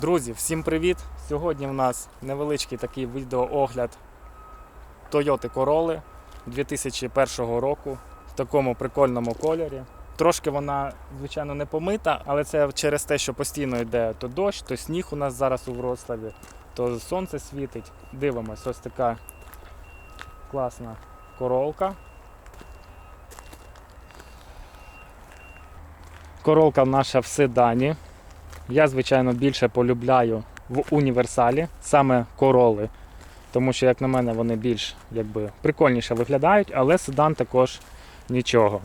Друзі, всім привіт! Сьогодні в нас невеличкий такий відеоогляд Toyota Corolla 2001 року в такому прикольному кольорі. Трошки вона, звичайно, не помита, але це через те, що постійно йде то дощ, то сніг у нас зараз у Вроцлаві, то сонце світить. Дивимось, ось така класна королка. Королка наша в седані. Я, звичайно, більше полюбляю в універсалі саме короли, тому що, як на мене, вони більш якби, прикольніше виглядають, але седан також нічого.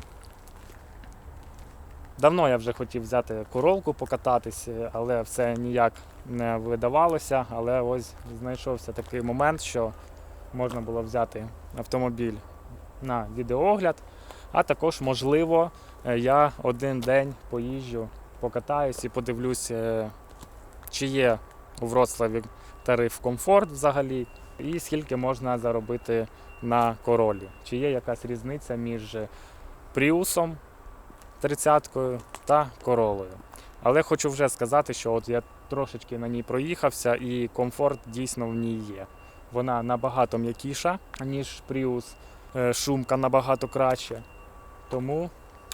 Давно я вже хотів взяти королку покататись, але все ніяк не видавалося. Але ось знайшовся такий момент, що можна було взяти автомобіль на відеоогляд, а також, можливо, е, я один день поїжджу покатаюсь і подивлюсь, е, чи є у Вроцлаві тариф комфорт взагалі, і скільки можна заробити на королі. Чи є якась різниця між Пріусом 30-кою та королою. Але хочу вже сказати, що от я трошечки на ній проїхався і комфорт дійсно в ній є. Вона набагато м'якіша, ніж Prius, е, шумка набагато краще. Тому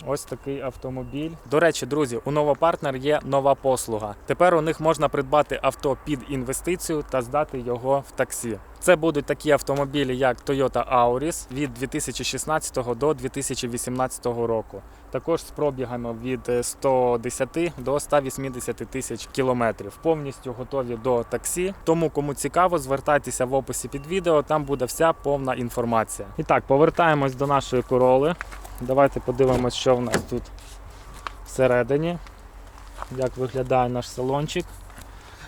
Ось такий автомобіль. До речі, друзі, у новопартнер є нова послуга. Тепер у них можна придбати авто під інвестицію та здати його в таксі. Це будуть такі автомобілі, як Toyota Auris від 2016 до 2018 року. Також з пробігами від 110 до 180 тисяч кілометрів. Повністю готові до таксі. Тому, кому цікаво, звертайтеся в описі під відео, там буде вся повна інформація. І так, повертаємось до нашої короли. Давайте подивимось, що в нас тут всередині. Як виглядає наш салончик.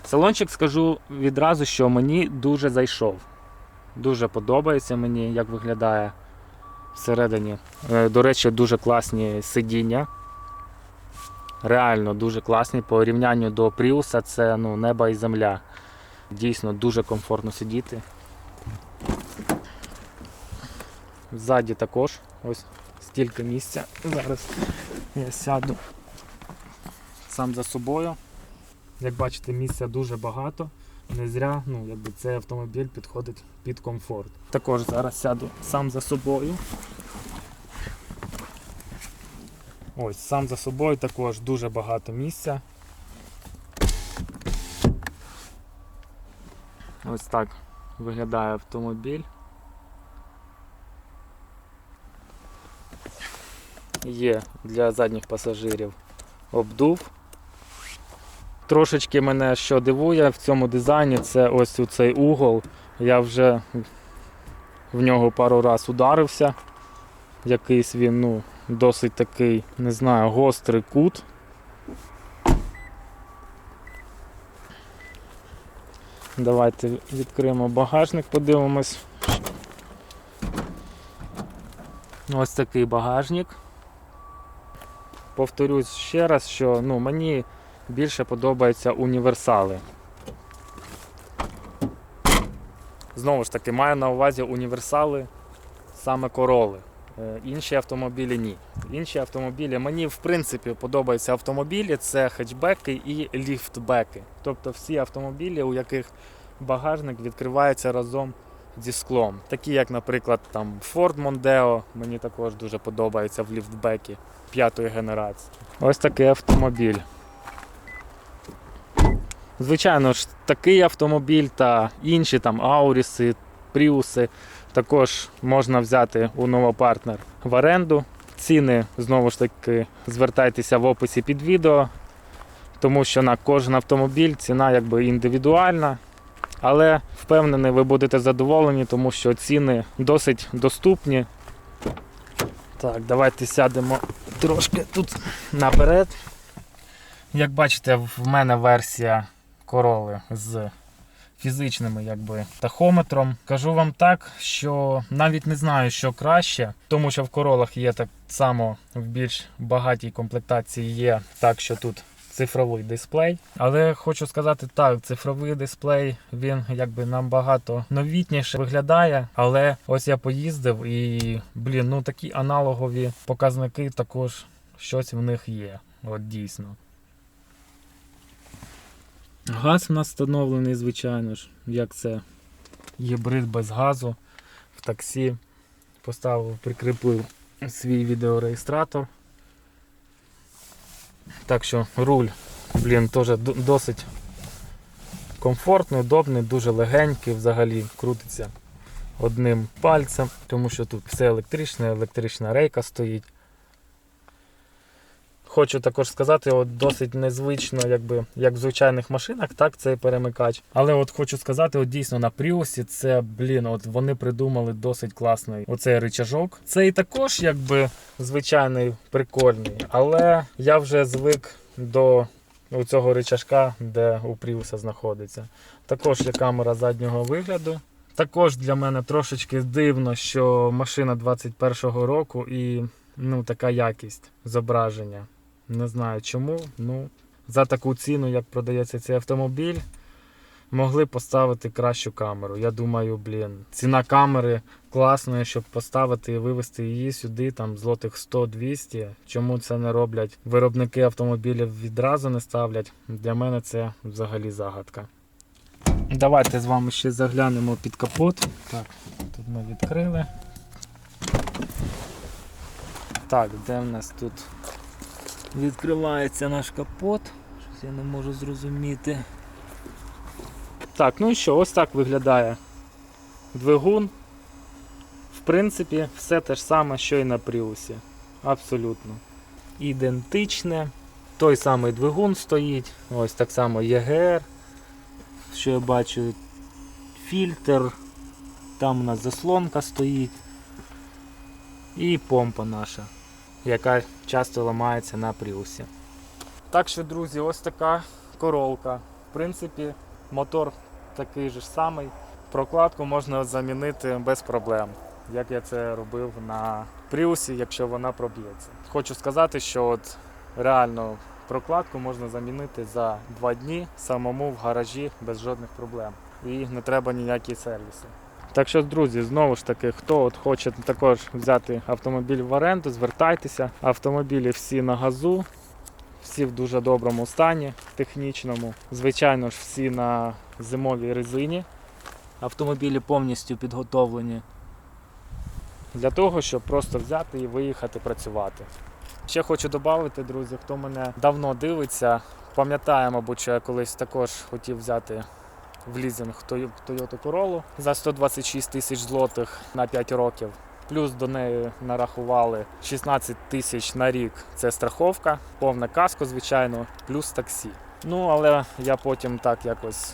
Салончик скажу відразу, що мені дуже зайшов. Дуже подобається мені, як виглядає всередині. Е, До речі, дуже класні сидіння. Реально дуже класні. По порівнянню до Пріуса це ну, небо і земля. Дійсно дуже комфортно сидіти. Ззаді також ось стільки місця. Зараз я сяду сам за собою. Як бачите, місця дуже багато. Не зря ну, якби цей автомобіль підходить під комфорт. Також зараз сяду сам за собою. Ось, сам за собою також дуже багато місця. Ось так виглядає автомобіль. Є для задніх пасажирів обдув. Трошечки мене що дивує в цьому дизайні, це ось у цей угол. Я вже в нього пару раз ударився. Якийсь він ну, досить такий, не знаю, гострий кут. Давайте відкриємо багажник, подивимось. Ось такий багажник. Повторюсь ще раз, що ну, мені більше подобаються універсали. Знову ж таки, маю на увазі універсали саме короли. Е, Інші автомобілі ні. Інші автомобілі мені в принципі подобаються автомобілі, це хетчбеки і ліфтбеки. Тобто всі автомобілі, у яких багажник відкривається разом зі склом. Такі, як, наприклад, там Ford Mondeo, мені також дуже подобається в ліфтбекі п'ятої генерації. Ось такий автомобіль. Звичайно ж, такий автомобіль та інші там Ауріси, Пріуси також можна взяти у новопартнер в оренду. Ціни знову ж таки звертайтеся в описі під відео, тому що на кожен автомобіль ціна якби індивідуальна. Але впевнений, ви будете задоволені, тому що ціни досить доступні. Так, давайте сядемо трошки тут наперед. Як бачите, в мене версія короли з фізичними якби, тахометром. Кажу вам так, що навіть не знаю, що краще, тому що в королах є так само в більш багатій комплектації є так, що тут цифровий дисплей. Але хочу сказати так, цифровий дисплей він якби набагато новітніше виглядає. Але ось я поїздив і блін, ну такі аналогові показники також щось в них є. От дійсно. Газ у нас встановлений, звичайно ж, як це гібрид без газу в таксі. Поставив, прикріпив свій відеореєстратор. Так що руль, блін, теж досить комфортний, удобний, дуже легенький, взагалі крутиться одним пальцем, тому що тут все електричне, електрична рейка стоїть. Хочу також сказати, от досить незвично, якби, як в звичайних машинах, так, цей перемикач. Але от хочу сказати, от дійсно на Пріусі це, блін, от вони придумали досить класний оцей рычажок. Цей також якби звичайний прикольний, але я вже звик до цього рычажка, де у Пріуса знаходиться. Також є камера заднього вигляду. Також для мене трошечки дивно, що машина 21-го року і ну, така якість зображення. Не знаю чому. Ну, за таку ціну, як продається цей автомобіль, могли поставити кращу камеру. Я думаю, блін, ціна камери класної, щоб поставити і вивезти її сюди, там злотих 100-200. Чому це не роблять? Виробники автомобілів відразу не ставлять. Для мене це взагалі загадка. Давайте з вами ще заглянемо під капот. Так, тут ми відкрили. Так, де в нас тут відкривається наш капот? Щось я не можу зрозуміти. Так, ну і що, ось так виглядає двигун. В принципі, все те ж саме, що і на Пріусі. Абсолютно. Ідентичне. Той самий двигун стоїть. Ось так само ЄГР. Що я бачу, фільтр. Там у нас заслонка стоїть. І помпа наша, яка часто ламається на пріусі. Так що, друзі, ось така королка. В принципі, мотор такий же самий. Прокладку можна замінити без проблем, як я це робив на пріусі, якщо вона проб'ється. Хочу сказати, що от реально прокладку можна замінити за два дні самому в гаражі без жодних проблем. І не треба ніякі сервіси. Так що, друзі, знову ж таки, хто от хоче також взяти автомобіль в оренду, звертайтеся. Автомобілі всі на газу, всі в дуже доброму стані технічному. Звичайно ж, всі на зимовій резині. Автомобілі повністю підготовлені для того, щоб просто взяти і виїхати працювати. Ще хочу додати, друзі, хто мене давно дивиться, пам'ятає, мабуть, що я колись також хотів взяти в лізинг Toyota Corolla за 126 тисяч злотих на 5 років. Плюс до неї нарахували 16 тисяч на рік. Це страховка, повне каско, звичайно, плюс таксі. Ну, але я потім так якось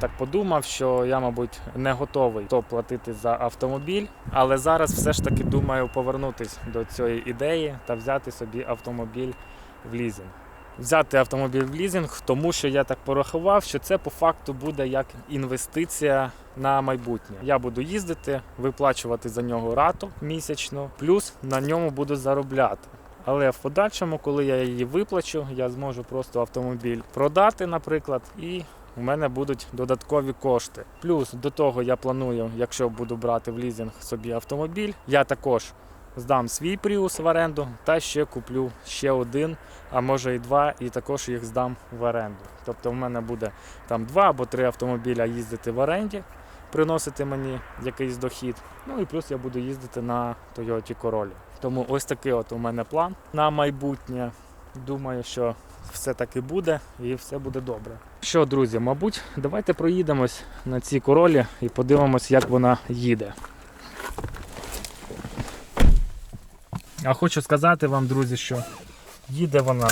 так подумав, що я, мабуть, не готовий то платити за автомобіль. Але зараз все ж таки думаю повернутися до цієї ідеї та взяти собі автомобіль в лізинг взяти автомобіль в лізинг, тому що я так порахував, що це по факту буде як інвестиція на майбутнє. Я буду їздити, виплачувати за нього рату місячно, плюс на ньому буду заробляти. Але в подальшому, коли я її виплачу, я зможу просто автомобіль продати, наприклад, і у мене будуть додаткові кошти. Плюс до того я планую, якщо буду брати в лізинг собі автомобіль, я також здам свій Prius в оренду та ще куплю ще один, а може і два, і також їх здам в оренду. Тобто в мене буде там два або три автомобіля їздити в оренді, приносити мені якийсь дохід. Ну і плюс я буду їздити на Toyota Corolla. Тому ось такий от у мене план на майбутнє. Думаю, що все таки буде і все буде добре. Що, друзі, мабуть, давайте проїдемось на цій королі і подивимось, як вона їде. А хочу сказати вам, друзі, що їде вона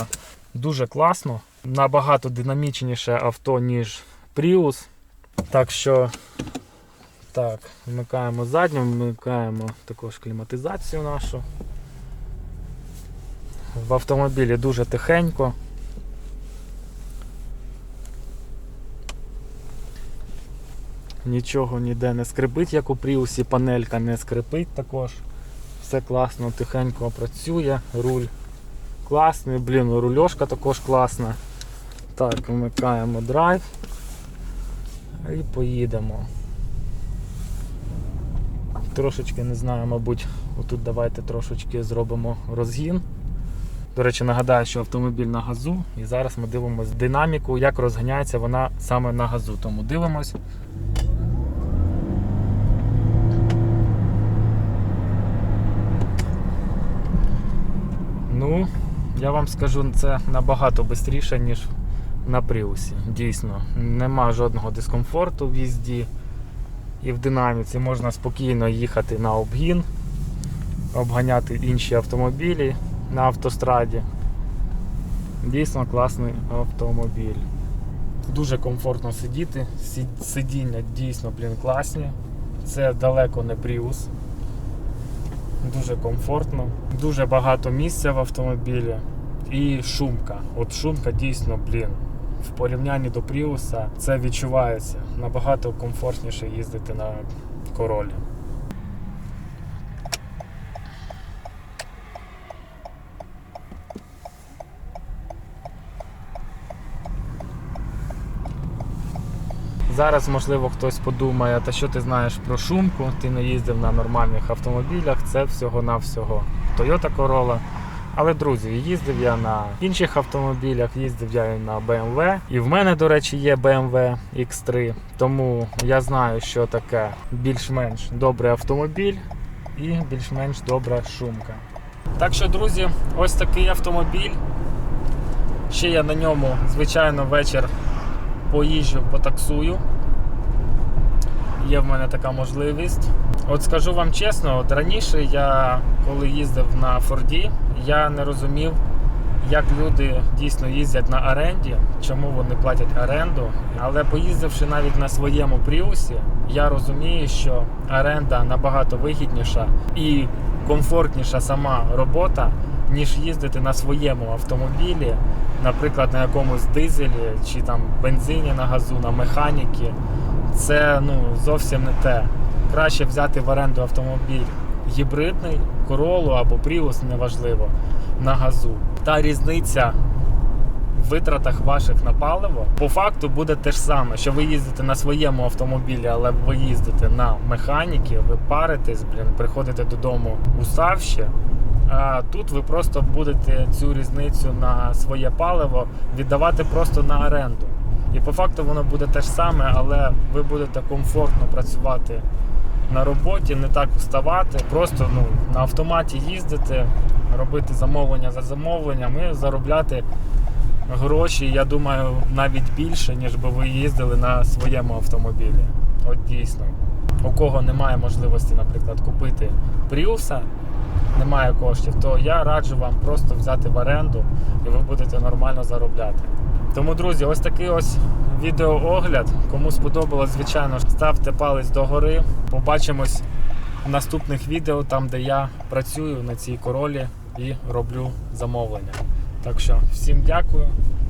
дуже класно, набагато динамічніше авто, ніж Prius. Так що, так, вмикаємо задню, вмикаємо також кліматизацію нашу. В автомобілі дуже тихенько. Нічого ніде не скрипить, як у Пріусі, панелька не скрипить також. Все класно, тихенько працює, руль класний, блін, рульошка також класна. Так, вмикаємо драйв і поїдемо. Трошечки не знаю, мабуть, отут давайте трошечки зробимо розгін. До речі, нагадаю, що автомобіль на газу, і зараз ми дивимося динаміку, як розганяється вона саме на газу. Тому дивимось. Ну, я вам скажу, це набагато швидше, ніж на Пріусі. Дійсно, нема жодного дискомфорту в їзді. І в динаміці можна спокійно їхати на обгін, обганяти інші автомобілі на автостраді. Дійсно класний автомобіль. Дуже комфортно сидіти, сидіння дійсно блін, класні. Це далеко не Prius. Дуже комфортно, дуже багато місця в автомобілі і шумка. От шумка дійсно, блін, в порівнянні до Пріуса це відчувається. Набагато комфортніше їздити на королі. Зараз, можливо, хтось подумає, та що ти знаєш про шумку, ти не їздив на нормальних автомобілях, це всього-навсього Toyota Corolla. Але, друзі, їздив я на інших автомобілях, їздив я і на BMW. І в мене, до речі, є BMW X3. Тому я знаю, що таке більш-менш добрий автомобіль і більш-менш добра шумка. Так що, друзі, ось такий автомобіль. Ще я на ньому, звичайно, вечір поїжджу, потаксую. Є в мене така можливість. От скажу вам чесно, от раніше я, коли їздив на Форді, я не розумів, як люди дійсно їздять на оренді, чому вони платять оренду. Але поїздивши навіть на своєму пріусі, я розумію, що оренда набагато вигідніша і комфортніша сама робота, ніж їздити на своєму автомобілі, наприклад, на якомусь дизелі чи там бензині на газу, на механіки. Це ну, зовсім не те. Краще взяти в оренду автомобіль гібридний, Королу або Prius, неважливо, на газу. Та різниця витратах ваших на паливо по факту буде те ж саме, що ви їздите на своєму автомобілі, але ви їздите на механіки, ви паритесь, блін, приходите додому уставші. А тут ви просто будете цю різницю на своє паливо віддавати просто на оренду. І по факту воно буде те ж саме, але ви будете комфортно працювати на роботі, не так вставати, просто ну, на автоматі їздити, робити замовлення за замовленням і заробляти гроші, я думаю, навіть більше, ніж би ви їздили на своєму автомобілі. От дійсно. У кого немає можливості, наприклад, купити Пріуса, немає коштів, то я раджу вам просто взяти в оренду і ви будете нормально заробляти. Тому, друзі, ось такий ось відеоогляд. Кому сподобалось, звичайно, ставте палець догори. Побачимось в наступних відео, там де я працюю на цій королі і роблю замовлення. Так що всім дякую,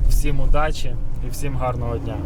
всім удачі і всім гарного дня.